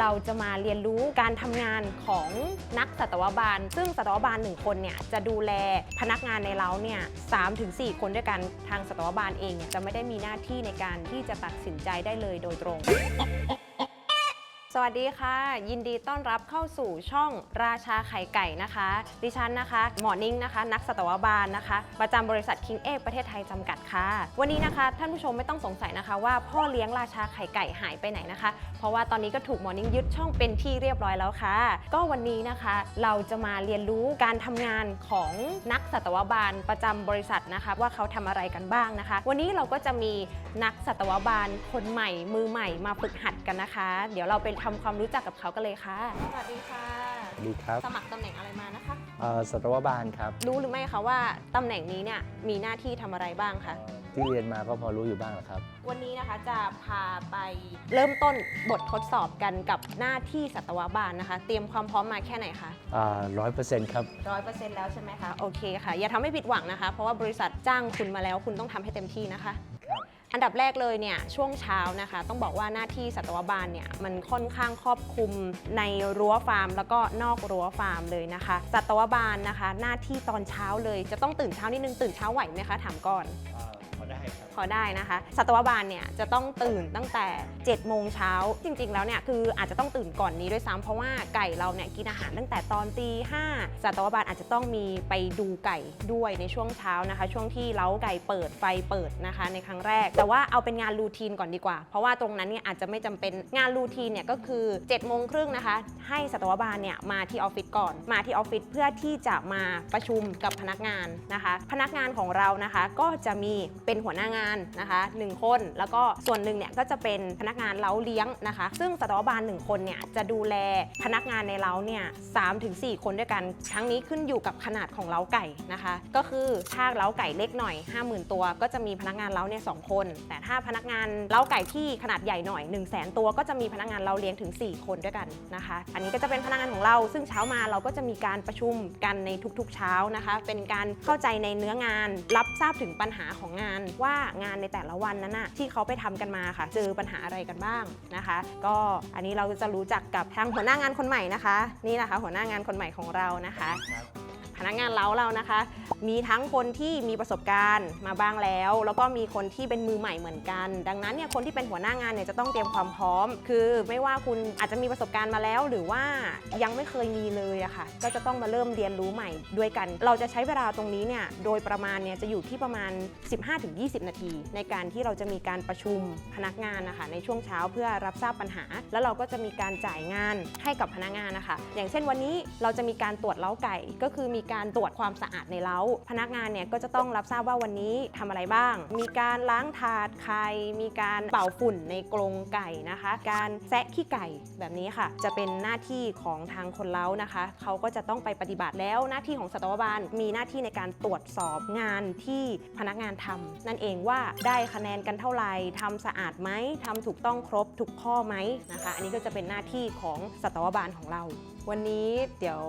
เราจะมาเรียนรู้การทำงานของนักสัตวบาล ซึ่งสัตวบาลหนึ่งคนเนี่ยจะดูแลพนักงานในเล้าเนี่ยสามถึงสี่คนด้วยกันทางสัตวบาลเองเนี่ยจะไม่ได้มีหน้าที่ในการที่จะตัดสินใจได้เลยโดยตรง สวัสดีค่ะ ยินดีต้อนรับเข้าสู่ช่องราชาไข่ไก่นะคะ ดิฉันนะคะหมอนิ่งนะคะ นักสัตวบาลนะคะ ประจำบริษัทคิงเอกประเทศไทยจำกัดค่ะ วันนี้นะคะ ท่านผู้ชมไม่ต้องสงสัยนะคะ ว่าพ่อเลี้ยงราชาไข่ไก่หายไปไหนนะคะ เพราะว่าตอนนี้ก็ถูกหมอนิ่งยึดช่องเป็นที่เรียบร้อยแล้วค่ะ ก็วันนี้นะคะ เราจะมาเรียนรู้การทำงานของนักสัตวบาลประจำบริษัทนะคะ ว่าเขาทำอะไรกันบ้างนะคะ วันนี้เราก็จะมีนักสัตวบาลคนใหม่มือใหม่มาฝึกหัดกันนะคะ เดี๋ยวเราไปทำความรู้จักกับเขากันเลยค่ะ สวัสดีค่ะ ดีครับสมัครตำแหน่งอะไรมานะคะ เอ่อสัตวบาลครับรู้หรือไม่คะว่าตำแหน่งนี้เนี่ยมีหน้าที่ทำอะไรบ้างคะที่เรียนมาก็พอรู้อยู่บ้างแหละครับ วันนี้นะคะจะพาไปเริ่มต้นบททดสอบกันกับหน้าที่สัตวบาลนะคะ เตรียมความพร้อมมาแค่ไหนคะร้อยเปอร์เซ็นต์ครับ ร้อยเปอร์เซ็นต์แล้วใช่ไหมคะ โอเคค่ะ อย่าทำให้ผิดหวังนะคะ เพราะว่าบริษัทจ้างคุณมาแล้วคุณต้องทำให้เต็มที่นะคะครับ อันดับแรกเลยเนี่ยช่วงเช้านะคะ ต้องบอกว่าหน้าที่สัตวบาลเนี่ยมันค่อนข้างครอบคลุมในรั้วฟาร์ม แล้วก็นอกรั้วฟาร์มเลยนะคะ สัตวบาลนะคะ หน้าที่ตอนเช้าเลยจะต้องตื่นเช้านิดนึงตื่นเช้าไหวไหมคะถามก่อน พอได้นะคะ สัตวบาลเนี่ยจะต้องตื่นตั้งแต่ 7 โมงเช้า จริง ๆ แล้วเนี่ยคืออาจจะต้องตื่นก่อนนี้ด้วยซ้ำเพราะว่าไก่เราเนี่ยกินอาหารตั้งแต่ตอนตีห้าสัตวบาลอาจจะต้องมีไปดูไก่ด้วยในช่วงเช้านะคะ ช่วงที่เล้าไก่เปิดไฟเปิดนะคะ ในครั้งแรก แต่ว่าเอาเป็นงานรูทีนก่อนดีกว่า เพราะว่าตรงนั้นเนี่ยอาจจะไม่จำเป็นงานรูทีนเนี่ยก็คือ7จ็ดโมงครึ่งนะคะ ให้สัตวบาลเนี่ยมาที่ออฟฟิศก่อน มาที่ออฟฟิศเพื่อที่จะมาประชุมกับพนักงานนะคะ พนักงานของเรานะคะก็จะมีเป็นหัวหน้างานนะคะหนึ่งคน แล้วก็ส่วนหนึ่งเนี่ยก็จะเป็นพนักงานเล้าเลี้ยงนะคะ ซึ่งสัตวบาลหนึ่งคนเนี่ยจะดูแลพนักงานในเล้าเนี่ยสามถึงสี่คนด้วยกัน ทั้งนี้ขึ้นอยู่กับขนาดของเล้าไก่นะคะ ก็คือถ้าเล้าไก่เล็กหน่อย 50,000 ตัว ก็จะมีพนักงานเล้าเนี่ยสองคน แต่ถ้าพนักงานเล้าไก่ที่ขนาดใหญ่หน่อย 1 0 0 0 0แตัวก็จะมีพนักงานเล้าเลี้ยงถึง 4 คนด้วยกันนะคะ อันนี้ก็จะเป็นพนักงานของเรา ซึ่งเช้ามาเราก็จะมีการประชุมกันในทุกๆเช้านะคะ เป็นการเข้าใจในเนื้องาน รับทราบถึงปัญหาของงานว่า่างานในแต่ละวันนั้นนะที่เขาไปทำกันมาค่ะ เจอปัญหาอะไรกันบ้างนะคะ ก็อันนี้เราจะรู้จักกับทางหัวหน้างานคนใหม่นะคะ นี่นะคะ หัวหน้างานคนใหม่ของเรานะคะ พนักงานเล้าเรานะคะ มีทั้งคนที่มีประสบการณ์มาบ้างแล้ว แล้วก็มีคนที่เป็นมือใหม่เหมือนกัน ดังนั้นเนี่ยคนที่เป็นหัวหน้างานเนี่ยจะต้องเตรียมความพร้อม คือไม่ว่าคุณอาจจะมีประสบการณ์มาแล้ว หรือว่ายังไม่เคยมีเลยอะค่ะ ก็จะต้องมาเริ่มเรียนรู้ใหม่ด้วยกัน เราจะใช้เวลาตรงนี้เนี่ยโดยประมาณเนี่ยจะอยู่ที่ประมาณ 15-20 นาที ในการที่เราจะมีการประชุมพนักงานนะคะในช่วงเช้าเพื่อรับทราบปัญหา แล้วเราก็จะมีการจ่ายงานให้กับพนักงานนะคะ อย่างเช่นวันนี้เราจะมีการตรวจเล้าไก่ก็คือมีการตรวจความสะอาดในเล้า พนักงานเนี่ยก็จะต้องรับทราบว่าวันนี้ทำอะไรบ้าง มีการล้างถาดไข่มีการเป่าฝุ่นในกรงไก่นะคะ การแซะขี้ไก่แบบนี้ค่ะ จะเป็นหน้าที่ของทางคนเล้านะคะ เขาก็จะต้องไปปฏิบัติแล้วหน้าที่ของสัตวบาลมีหน้าที่ในการตรวจสอบงานที่พนักงานทำนั่นเองว่าได้คะแนนกันเท่าไหร่ทำสะอาดไหมทำถูกต้องครบทุกข้อไหมนะคะ อันนี้ก็จะเป็นหน้าที่ของสัตวบาลของเรา วันนี้เดี๋ยว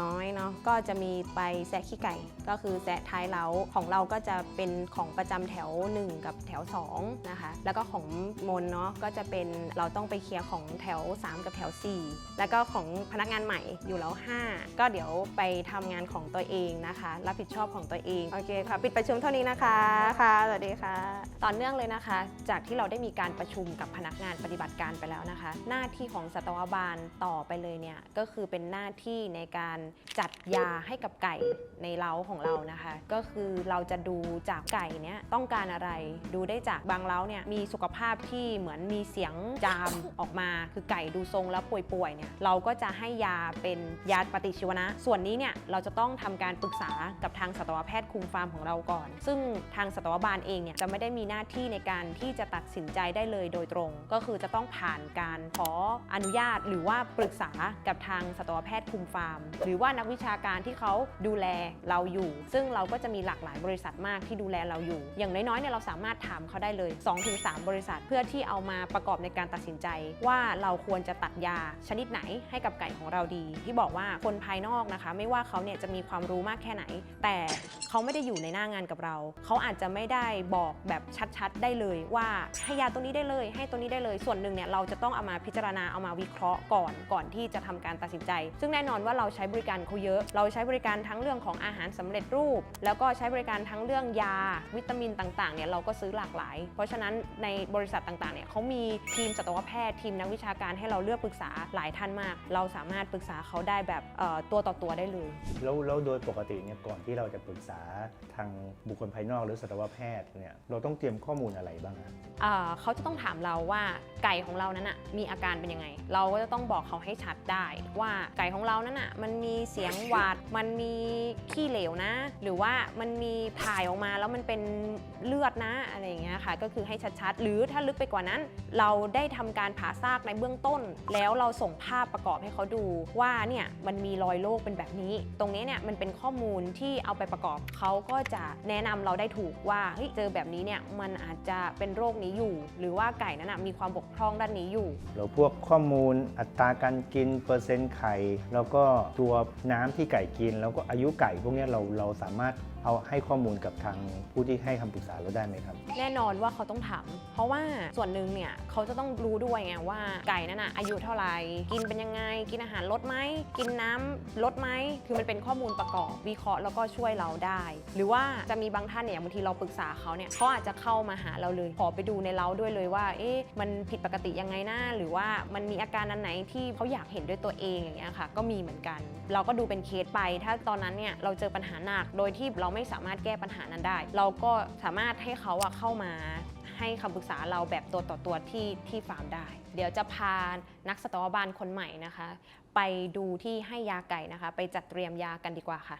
น้อยเนาะก็จะมีไปแซะขี้ไก่ ก็คือแซะท้ายเล้าของเราก็จะเป็นของประจำแถว 1 กับแถว2นะคะแล้วก็ของมนเนาะก็จะเป็นเราต้องไปเคลียร์ของแถว 3 กับแถว 4 แล้วก็ของพนักงานใหม่อยู่แล้ว 5 ก็เดี๋ยวไปทำงานของตัวเองนะคะ รับผิดชอบของตัวเองโอเคค่ะปิดประชุมเท่านี้นะคะค่ะสวัสดีค่ะต่อเนื่องเลยนะคะ จากที่เราได้มีการประชุมกับพนักงานปฏิบัติการไปแล้วนะคะ หน้าที่ของสัตวบาลต่อไปเลยเนี่ยก็คือือเป็นหน้าที่ในการจัดยาให้กับไก่ในเล้าของเรานะคะ ก็คือเราจะดูจากไก่เนี้ยต้องการอะไร ดูได้จากบางเล้าเนี่ยมีสุขภาพที่เหมือนมีเสียงจามออกมา คือไก่ดูทรงแล้วป่วยๆเนี่ยเราก็จะให้ยาเป็นยาปฏิชีวนะ ส่วนนี้เนี่ยเราจะต้องทำการปรึกษากับทางสัตวแพทย์คุมฟาร์มของเราก่อน ซึ่งทางสัตวบาลเองเนี่ยจะไม่ได้มีหน้าที่ในการที่จะตัดสินใจได้เลยโดยตรง ก็คือจะต้องผ่านการขออนุญาตหรือว่าปรึกษากับทางสัตวแพทย์คุมฟาร์ม หรือว่านักวิชาการที่เขาดูแลเราอยู่ ซึ่งเราก็จะมีหลากหลายบริษัทมากที่ดูแลเราอยู่ อย่างน้อยๆเนี่ยเราสามารถถามเขาได้เลย 2-3 บริษัทเพื่อที่เอามาประกอบในการตัดสินใจ ว่าเราควรจะตัดยาชนิดไหนให้กับไก่ของเราดี ที่บอกว่าคนภายนอกนะคะ ไม่ว่าเขาเนี่ยจะมีความรู้มากแค่ไหน แต่เขาไม่ได้อยู่ในหน้างานกับเรา เขาอาจจะไม่ได้บอกแบบชัดๆ ได้เลยว่าให้ยาตัวนี้ได้เลย ให้ตัวนี้ได้เลยส่วนหนึ่งเนี่ยเราจะต้องเอามาพิจารณาเอามาวิเคราะห์ก่อนก่อนที่จะทำการตัดสินใจ ซึ่งแน่นอนว่าเราใช้บริการเขาเยอะ เราใช้บริการทั้งเรื่องของอาหารสำเร็จรูป แล้วก็ใช้บริการทั้งเรื่องยา วิตามินต่างๆเนี่ยเราก็ซื้อหลากหลาย เพราะฉะนั้นในบริษัทต่างๆเนี่ยเขามีทีมสัตวแพทย์ทีมนักวิชาการให้เราเลือกปรึกษาหลายท่านมาก เราสามารถปรึกษาเขาได้แบบเอ่อตัวต่อตัวได้เลยแล้วแล้วโดยปกติเนี่ยก่อนที่เราจะปรึกษาทางบุคคลภายนอกหรือสัตวแพทย์เนี่ยเราต้องเตรียมข้อมูลอะไรบ้างอะเอ่อเขาจะต้องถามเราว่าไก่ของเรานั้นน่ะมีอาการเป็นยังไง เราก็จะต้องบอกเขาให้ชัดได้ว่าไก่ของเรานั้นน่ะมันมีเสียงหวาด มันมีขี้เหลวนะ หรือว่ามันมีถ่ายออกมาแล้วมันเป็นเลือดนะอะไรอย่างเงี้ยค่ะ ก็คือให้ชัดๆ หรือถ้าลึกไปกว่านั้น เราได้ทำการผ่าซากในเบื้องต้น แล้วเราส่งภาพประกอบให้เขาดูว่าเนี่ยมันมีรอยโรคเป็นแบบนี้ ตรงนี้เนี่ยมันเป็นข้อมูลที่เอาไปประกอบเขาก็จะแนะนำเราได้ถูกว่าเฮ้ยเจอแบบนี้เนี่ยมันอาจจะเป็นโรคนี้อยู่ หรือว่าไก่นั้นนะมีความบกพร่องด้านนี้อยู่แล้วพวกข้อมูลอัตราการกินเปอร์เซ็นต์ไข่ แล้วก็ตัวน้ำที่ไก่กิน แล้วก็อายุไก่พวกนี้เราเราสามารถ เอาให้ข้อมูลกับทางผู้ที่ให้คำปรึกษาเราได้ไหมครับ แน่นอนว่าเขาต้องถาม เพราะว่าส่วนหนึ่งเนี่ยเขาจะต้องรู้ด้วยไงว่าไก่นั้นอะอายุเท่าไหร่ กินเป็นยังไง กินอาหารลดไหม กินน้ำลดไหม คือมันเป็นข้อมูลประกอบวิเคราะห์แล้วก็ช่วยเราได้ หรือว่าจะมีบางท่านเนี่ยบางทีเราปรึกษาเขาเนี่ยเขาอาจจะเข้ามาหาเราเลย ขอไปดูในเราด้วยเลยว่า เอ๊ะมันผิดปกติยังไงนะหรือว่ามันมีอาการอันไหนที่เขาอยากเห็นด้วยตัวเองอย่างเงี้ยค่ะ ก็มีเหมือนกัน เราก็ดูเป็นเคสไป ถ้าตอนนั้นเนี่ยเราเจอปัญหาหนักโดยที่เราไม่ไม่สามารถแก้ปัญหานั้นได้ เราก็สามารถให้เขาอะเข้ามาให้คำปรึกษาเราแบบตัวต่อตัวที่ที่ฟาร์มได้ เดี๋ยวจะพานักสตวบาลคนใหม่นะคะ ไปดูที่ให้ยาไก่นะคะ ไปจัดเตรียมยากันดีกว่าค่ะ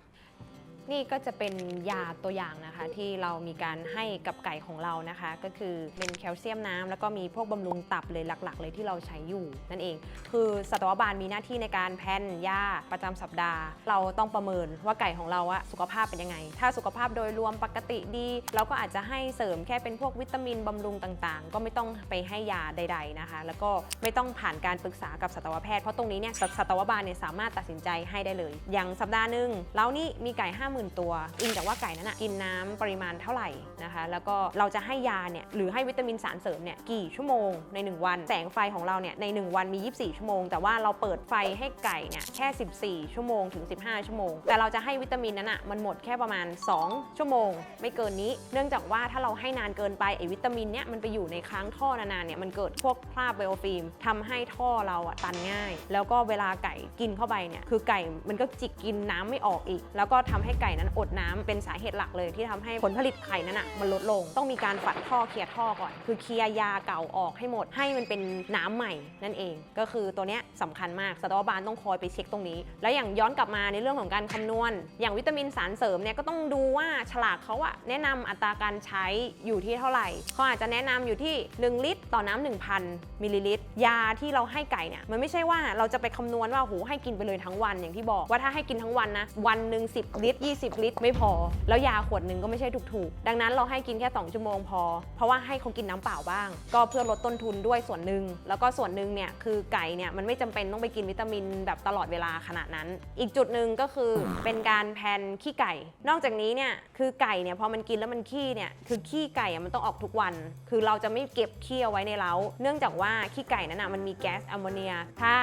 นี่ก็จะเป็นยาตัวอย่างนะคะ ที่เรามีการให้กับไก่ของเรานะคะ ก็คือเป็นแคลเซียมน้ำแล้วก็มีพวกบำรุงตับเลยหลัก ๆ เลยที่เราใช้อยู่ นั่นเอง คือสัตวบาลมีหน้าที่ในการแพนยาประจำสัปดาห์ เราต้องประเมินว่าไก่ของเราอะสุขภาพเป็นยังไง ถ้าสุขภาพโดยรวมปกติดี เราก็อาจจะให้เสริมแค่เป็นพวกวิตามินบำรุงต่างๆ ก็ไม่ต้องไปให้ยาใด ๆนะคะ แล้วก็ไม่ต้องผ่านการปรึกษากับสัตวแพทย์เพราะตรงนี้เนี่ยสัตวบาลเนี่ยสามารถตัดสินใจให้ได้เลย อย่างสัปดาห์หนึ่งเรานี่มีไก่ห้า50,000 ตัว อิงจากว่าไก่นั้นนะกินน้ำปริมาณเท่าไหร่นะคะ แล้วก็เราจะให้ยาเนี่ยหรือให้วิตามินสารเสริมเนี่ยกี่ชั่วโมงใน 1 วัน แสงไฟของเราเนี่ยใน 1 วันมี 24 ชั่วโมง แต่ว่าเราเปิดไฟให้ไก่เนี่ยแค่ 14 ชั่วโมงถึง 15 ชั่วโมง แต่เราจะให้วิตามินนั้นอะมันหมดแค่ประมาณ 2 ชั่วโมง ไม่เกินนี้ เนื่องจากว่าถ้าเราให้นานเกินไปไอวิตามินเนี่ยมันไปอยู่ในค้างท่อนานๆเนี่ยมันเกิดพวกคราบไบโอฟิล์มทำให้ท่อเราอะตันง่าย แล้วก็เวลาไก่กินเข้าไปเนี่ยคือไก่มันก็จิกกินน้ำไม่ออกอีก แล้วก็ทำให้ไก่นั้นอดน้ำเป็นสาเหตุหลักเลยที่ทำให้ผลผลิตไข่นั้นอะมันลดลง ต้องมีการฝัดท่อเคลียร์ท่อก่อน คือเคลียร์ยาเก่าออกให้หมด ให้มันเป็นน้ำใหม่นั่นเอง ก็คือตัวเนี้ยสำคัญมากสัตวบาลต้องคอยไปเช็คตรงนี้ แล้วอย่างย้อนกลับมาในเรื่องของการคำนวณ อย่างวิตามินสารเสริมเนี่ยก็ต้องดูว่าฉลากเขาอะแนะนำอัตราการใช้อยู่ที่เท่าไหร่เขาอาจจะแนะนำอยู่ที่ 1 ลิตร ต่อน้ำ1,000มิลลิลิตร ยาที่เราให้ไก่เนี่ยมันไม่ใช่ว่าเราจะไปคำนวณว่าโหให้กินไปเลยทั้งวันอย่างที่บอกว่าถ้าให้กินทั้งวันนะวันหนึ่ง10 ลิตร20 ลิตรไม่พอ แล้วยาขวดหนึ่งก็ไม่ใช่ถูกๆ ดังนั้นเราให้กินแค่ 2 ชั่วโมงพอ เพราะว่าให้เขากินน้ำเปล่าบ้าง ก็เพื่อลดต้นทุนด้วยส่วนหนึ่ง แล้วก็ส่วนหนึ่งเนี่ยคือไก่เนี่ยมันไม่จำเป็นต้องไปกินวิตามินแบบตลอดเวลาขนาดนั้น อีกจุดหนึ่งก็คือเป็นการแพนขี้ไก่ นอกจากนี้เนี่ยคือไก่เนี่ยพอมันกินแล้วมันขี้เนี่ยคือขี้ไก่อะมันต้องออกทุกวัน คือเราจะไม่เก็บขี้เอาไว้ในเล้า เนื่องจากว่าขี้ไก่นั้นนะมันมีแก๊สแอมโมเนีย ถ้า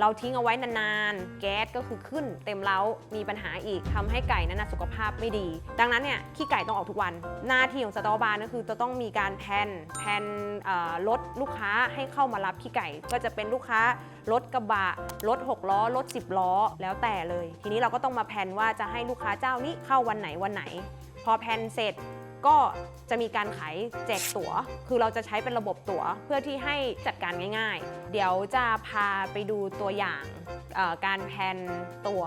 เราทิ้งเอาไว้นานๆ แก๊สก็คือขึ้นเต็มเล้ามีปัญหาอีกทำให้ไก่นั้นนะสุขภาพไม่ดี ดังนั้นเนี่ยขี้ไก่ต้องออกทุกวัน หน้าที่ของสตอบาร์ก็คือจะต้องมีการแพนแพนรถลูกค้าให้เข้ามารับขี้ไก่ ก็จะเป็นลูกค้ารถกระบะรถ6ล้อรถ10 ล้อแล้วแต่เลย ทีนี้เราก็ต้องมาแพนว่าจะให้ลูกค้าเจ้านี้เข้าวันไหนวันไหน พอแพนเสร็จ ก็จะมีการขายแจกตั๋ว คือเราจะใช้เป็นระบบตั๋วเพื่อที่ให้จัดการง่าย ๆ เดี๋ยวจะพาไปดูตัวอย่างการแพนตั๋ว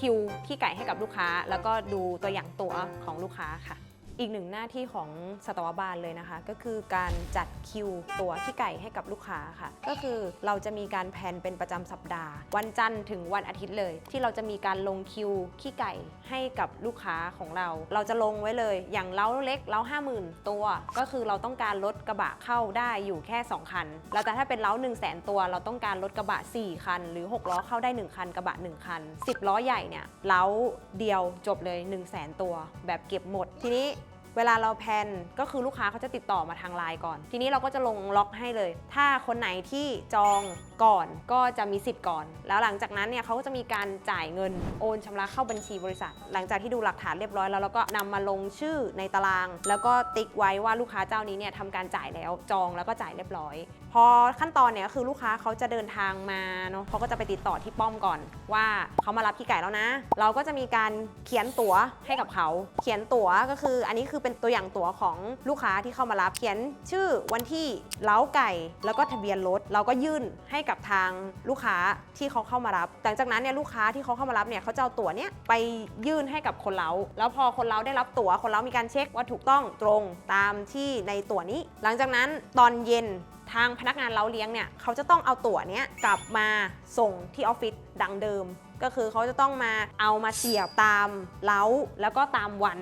คิวขี้ไก่ให้กับลูกค้า แล้วก็ดูตัวอย่างตั๋วของลูกค้าค่ะ อีกหนึ่งหน้าที่ของสัตวบาลเลยนะคะ ก็คือการจัดคิวตัวขี้ไก่ให้กับลูกค้าค่ะ ก็คือเราจะมีการแพนเป็นประจำสัปดาห์ วันจันทร์ถึงวันอาทิตย์เลย ที่เราจะมีการลงคิวขี้ไก่ให้กับลูกค้าของเรา เราจะลงไว้เลยอย่างเล้าเล็กเล้า50,000 ตัว ก็คือเราต้องการรถกระบะเข้าได้อยู่แค่ 2 คัน แล้วแต่ถ้าเป็นเล้า1 0 0 0 0แตัว เราต้องการรถกระบะ 4 คัน หรือ 6 ล้อเข้าได้ 1 คันกระบะ 1 คัน 10 ล้อใหญ่เนี่ยเล้าเดียวจบเลย 1 0 0 0 0แตัว แบบเก็บหมดทีนี้ วลาเราแพนก็คือลูกค้าเขาจะติดต่อมาทางไลน์ก่อน ทีนี้เราก็จะลงล็อกให้เลย ถ้าคนไหนที่จอง ก่อนก็จะมีสิทธิ์ก่อน แล้วหลังจากนั้นเนี่ยเขาก็จะมีการจ่ายเงินโอนชำระเข้าบัญชีบริษัท หลังจากที่ดูหลักฐานเรียบร้อยแล้วเราก็นำมาลงชื่อในตาราง แล้วก็ติ๊กไว้ว่าลูกค้าเจ้านี้เนี่ยทำการจ่ายแล้วจองแล้วก็จ่ายเรียบร้อย พอขั้นตอนเนี่ยก็คือลูกค้าเขาจะเดินทางมาเนาะเขาก็จะไปติดต่อที่ป้อมก่อน ว่าเขามารับขี้ไก่แล้วนะ เราก็จะมีการเขียนตั๋วให้กับเขา เขียนตั๋วก็คืออันนี้คือเป็นตัวอย่างตั๋วของลูกค้าที่เข้ามารับเขียนชื่อวันที่เล้าไก่ แล้วก็ทะเบียนรถเราก็ยื่นให้กับทางลูกค้าที่เขาเข้ามารับ หลังจากนั้นเนี่ยลูกค้าที่เขาเข้ามารับเนี่ยเขาจะเอาตั๋วเนี้ยไปยื่นให้กับคนเล้าแล้วพอคนเล้าได้รับตั๋วคนเล้ามีการเช็คว่าถูกต้องตรงตามที่ในตั๋วนี้ หลังจากนั้นตอนเย็นทางพนักงานเล้าเลี้ยงเนี่ยเขาจะต้องเอาตั๋วเนี้ยกลับมาส่งที่ออฟฟิศดังเดิม ก็คือเขาจะต้องมาเอามาเสียบตามเล้าแล้วก็ตามวัน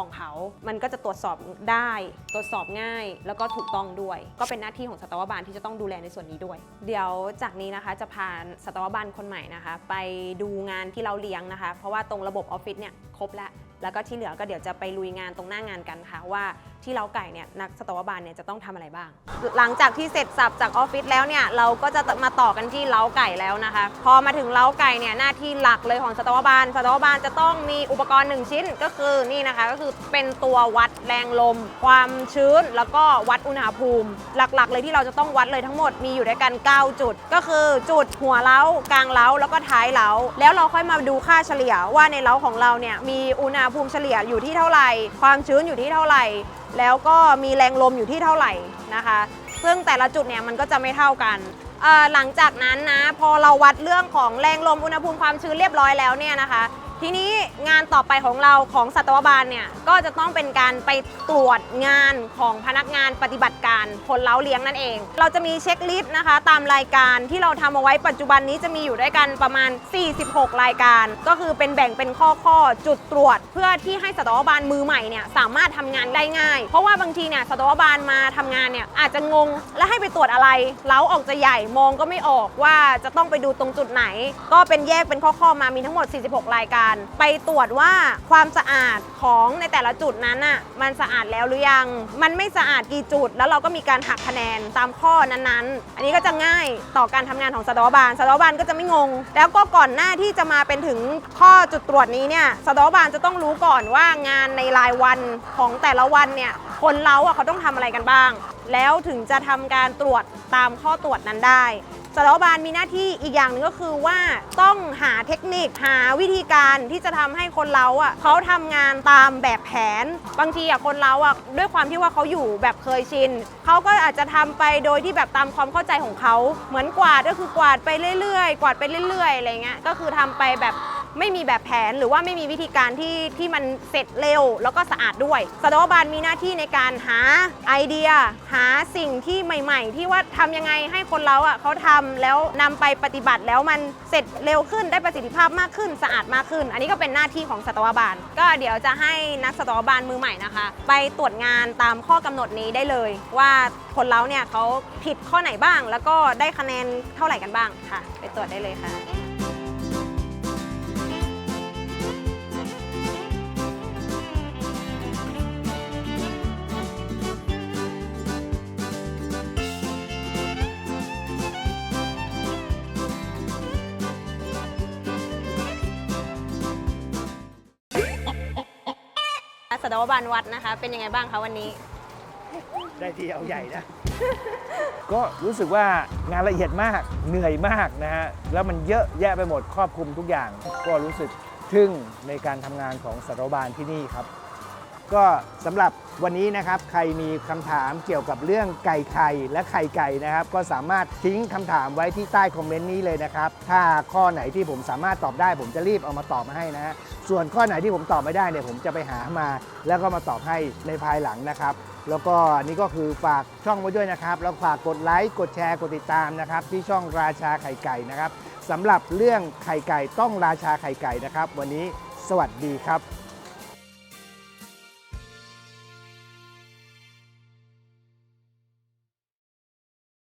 ของเขา มันก็จะตรวจสอบได้ ตรวจสอบง่าย แล้วก็ถูกต้องด้วย ก็เป็นหน้าที่ของสัตวบาลที่จะต้องดูแลในส่วนนี้ด้วย เดี๋ยวจากนี้นะคะจะพาสัตวบาลคนใหม่นะคะ ไปดูงานที่เราเลี้ยงนะคะ เพราะว่าตรงระบบออฟฟิศเนี่ยครบแล้ว แล้วก็ที่เหลือก็เดี๋ยวจะไปลุยงานตรงหน้างานกันค่ะ ว่าที่เล้าไก่เนี่ยนักสตวบาลเนี่ยจะต้องทำอะไรบ้าง หลังจากที่เสร็จสับจากออฟฟิศแล้วเนี่ยเราก็จะมาต่อกันที่เล้าไก่แล้วนะคะ พอมาถึงเล้าไก่เนี่ยหน้าที่หลักเลยของสตวบาลสตวบาลจะต้องมีอุปกรณ์หนึ่งชิ้นก็คือนี่นะคะก็คือเป็นตัววัดแรงลม ความชื้นแล้วก็วัดอุณหภูมิ หลักๆ เลยที่เราจะต้องวัดเลยทั้งหมดมีอยู่ด้วยกัน 9 จุด ก็คือจุดหัวเล้ากลางเล้าแล้วก็ท้ายเล้าแล้วเราค่อยมาดูค่าเฉลี่ยว่าในเล้าของเราเนี่ยมีอุณหภูมิเฉลี่ยอยู่ที่เท่าไหร่ ความชื้นอยู่ที่เท่าไหร่ แล้วก็มีแรงลมอยู่ที่เท่าไหร่นะคะ ซึ่งแต่ละจุดเนี่ยมันก็จะไม่เท่ากันหลังจากนั้นนะพอเราวัดเรื่องของแรงลมอุณหภูมิความชื้นเรียบร้อยแล้วเนี่ยนะคะ ทีนี้งานต่อไปของเราของสัตวบาลเนี่ยก็จะต้องเป็นการไปตรวจงานของพนักงานปฏิบัติการคนเล้าเลี้ยงนั่นเอง เราจะมีเช็คลิสต์นะคะ ตามรายการที่เราทำเอาไว้ปัจจุบันนี้จะมีอยู่ด้วยกันประมาณ 46 รายการ ก็คือเป็นแบ่งเป็นข้อข้อจุดตรวจ เพื่อที่ให้สัตวบาลมือใหม่เนี่ยสามารถทำงานได้ง่าย เพราะว่าบางทีเนี่ยสัตวบาลมาทำงานเนี่ยอาจจะงงและให้ไปตรวจอะไรเล้าออกจะใหญ่มองก็ไม่ออกว่าจะต้องไปดูตรงจุดไหน ก็เป็นแยกเป็นข้อๆมามีทั้งหมด 46 รายการไปตรวจว่าความสะอาดของในแต่ละจุดนั้นน่ะมันสะอาดแล้วหรือยัง มันไม่สะอาดกี่จุด แล้วเราก็มีการหักคะแนนตามข้อนั้นๆ อันนี้ก็จะง่ายต่อการทำงานของสตวบาลสตวบาลก็จะไม่งง แล้วก็ก่อนหน้าที่จะมาเป็นถึงข้อจุดตรวจนี้เนี่ยสตวบาลจะต้องรู้ก่อนว่างานในรายวันของแต่ละวันเนี่ยคนเล้าอะเขาต้องทำอะไรกันบ้าง แล้วถึงจะทำการตรวจตามข้อตรวจนั้นได้ สารวบาลมีหน้าที่อีกอย่างหนึ่งก็คือว่าต้องหาเทคนิคหาวิธีการที่จะทำให้คนเราอะเขาทำงานตามแบบแผน บางทีอะคนเราอะด้วยความที่ว่าเขาอยู่แบบเคยชินเขาก็อาจจะทำไปโดยที่แบบตามความเข้าใจของเขาเหมือนกวาดก็คือกวาดไปเรื่อยๆ กวาดไปเรื่อยๆอะไรเงี้ยก็คือทำไปแบบ ไม่มีแบบแผนหรือว่าไม่มีวิธีการที่ที่มันเสร็จเร็ว แล้วก็สะอาดด้วยสัตวบาลมีหน้าที่ในการหาไอเดีย หาสิ่งที่ใหม่ ๆ ที่ว่าทำยังไงให้คนเราอะเขาทำแล้วนำไปปฏิบัติแล้วมันเสร็จเร็วขึ้นได้ประสิทธิภาพมากขึ้นสะอาดมากขึ้น อันนี้ก็เป็นหน้าที่ของสัตวบาล ก็เดี๋ยวจะให้นักสัตวบาลมือใหม่นะคะ ไปตรวจงานตามข้อกำหนดนี้ได้เลย ว่าคนเราเนี่ยเขาผิดข้อไหนบ้าง แล้วก็ได้คะแนนเท่าไหร่กันบ้างค่ะ ไปตรวจได้เลยค่ะ สัตวบาลวัดนะคะ เป็นยังไงบ้างคะวันนี้ ได้ที่เอาใหญ่นะ ก็รู้สึกว่างานละเอียดมากเหนื่อยมากนะฮะแล้วมันเยอะแยะไปหมดครอบคลุมทุกอย่าง ก็รู้สึกทึ่งในการทำงานของสัตวบาลที่นี่ครับ ก็สำหรับวันนี้นะครับใครมีคำถามเกี่ยวกับเรื่องไก่ไข่และไข่ไก่นะครับ ก็สามารถทิ้งคำถามไว้ที่ใต้คอมเมนต์นี้เลยนะครับ ถ้าข้อไหนที่ผมสามารถตอบได้ ผมจะรีบเอามาตอบมาให้นะฮะส่วนข้อไหนที่ผมตอบไม่ได้เนี่ยผมจะไปหามา แล้วก็มาตอบให้ในภายหลังนะครับ แล้วก็นี่ก็คือฝากช่องไว้ด้วยนะครับ แล้วฝากกดไลค์กดแชร์กดติดตามนะครับที่ช่องราชาไข่ไก่นะครับสำหรับเรื่องไข่ไก่ต้องราชาไข่ไก่นะครับ วันนี้สวัสดีครับ